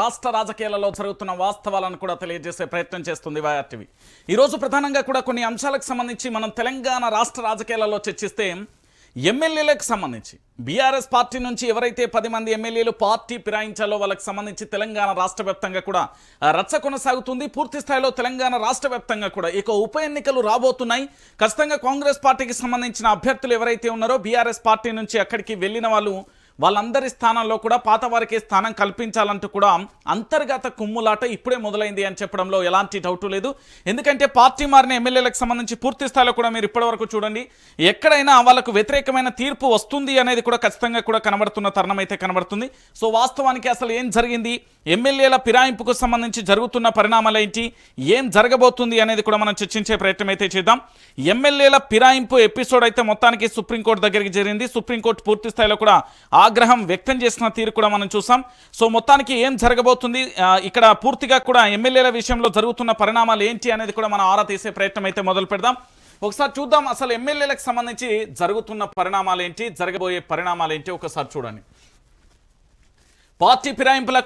రాష్ట్ర రాజకీయాలలో జరుగుతున్న వాస్తవాలను కూడా తెలియజేసే ప్రయత్నం చేస్తుంది వైఆర్టీవీ ఈరోజు ప్రధానంగా కూడా కొన్ని అంశాలకు సంబంధించి మనం తెలంగాణ రాష్ట్ర రాజకీయాలలో చర్చిస్తే ఎమ్మెల్యేలకు సంబంధించి బీఆర్ఎస్ పార్టీ నుంచి ఎవరైతే పది మంది ఎమ్మెల్యేలు పార్టీ ఫిరాయించాలో వాళ్ళకి సంబంధించి తెలంగాణ రాష్ట్ర వ్యాప్తంగా కూడా రచ్చ కొనసాగుతుంది. పూర్తి స్థాయిలో తెలంగాణ రాష్ట్ర వ్యాప్తంగా కూడా ఇక ఉప ఎన్నికలు రాబోతున్నాయి. ఖచ్చితంగా కాంగ్రెస్ పార్టీకి సంబంధించిన అభ్యర్థులు ఎవరైతే ఉన్నారో బీఆర్ఎస్ పార్టీ నుంచి అక్కడికి వెళ్ళిన వాళ్ళు వాళ్ళందరి స్థానంలో కూడా పాత వారికి స్థానం కల్పించాలంటూ కూడా అంతర్గత కుమ్ములాట ఇప్పుడే మొదలైంది అని చెప్పడంలో ఎలాంటి డౌట్ లేదు. ఎందుకంటే పార్టీ మారిన ఎమ్మెల్యేలకు సంబంధించి పూర్తి స్థాయిలో కూడా మీరు ఇప్పటివరకు చూడండి ఎక్కడైనా వాళ్ళకు వ్యతిరేకమైన తీర్పు వస్తుంది అనేది కూడా ఖచ్చితంగా కూడా కనబడుతున్న తరుణం అయితే కనబడుతుంది. సో వాస్తవానికి అసలు ఏం జరిగింది? ఎమ్మెల్యేల ఫిరాయింపుకు సంబంధించి జరుగుతున్న పరిణామాలు ఏంటి? ఏం జరగబోతుంది అనేది కూడా మనం చర్చించే ప్రయత్నం అయితే చేద్దాం. ఎమ్మెల్యేల ఫిరాయింపు ఎపిసోడ్ అయితే మొత్తానికి సుప్రీంకోర్టు దగ్గరికి జరిగింది. సుప్రీంకోర్టు పూర్తి స్థాయిలో కూడా ఆగ్రహం వ్యక్తం చేసిన తీరు కూడా మనం చూసాం. సో మొత్తానికి ఏం జరగబోతుంది? ఇక్కడ పూర్తిగా కూడా ఎమ్మెల్యేల విషయంలో జరుగుతున్న పరిణామాలు ఏంటి అనేది కూడా మనం ఆరా తీసే ప్రయత్నం అయితే మొదలు పెడదాం. ఒకసారి చూద్దాం అసలు ఎమ్మెల్యేలకు సంబంధించి జరుగుతున్న పరిణామాలు ఏంటి? జరగబోయే పరిణామాలు ఏంటి? ఒకసారి చూడండి. పార్టీ ఫిరాయింపులకు